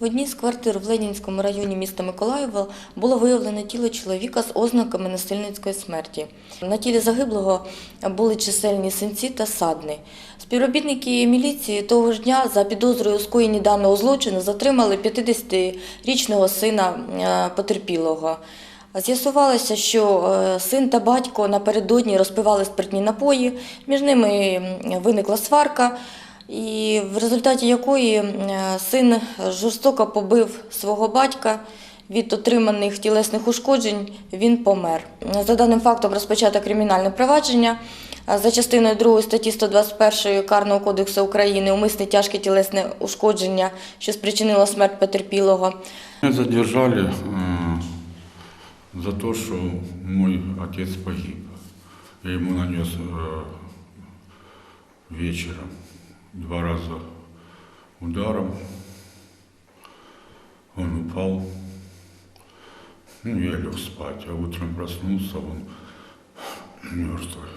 В одній з квартир в Ленінському районі міста Миколаєва було виявлено тіло чоловіка з ознаками насильницької смерті. На тілі загиблого були чисельні синці та садни. Співробітники міліції того ж дня за підозрою у скоєнні даного злочину затримали 50-річного сина е, потерпілого. З'ясувалося, що е, син та батько напередодні розпивали спиртні напої, між ними виникла сварка, і в результаті якої е, син жорстоко побив свого батька. Від отриманих тілесних ушкоджень він помер. За даним фактом розпочато кримінальне провадження. За частиною 2 статті 121 Карного кодексу України умисне тяжке тілесне ушкодження, що спричинило смерть потерпілого. Меня задержали за то, что мой отец погиб. Я ему нанес э, вечером два раза ударом. Он упал. Ну, я лег спать, а утром проснулся, он мертвый.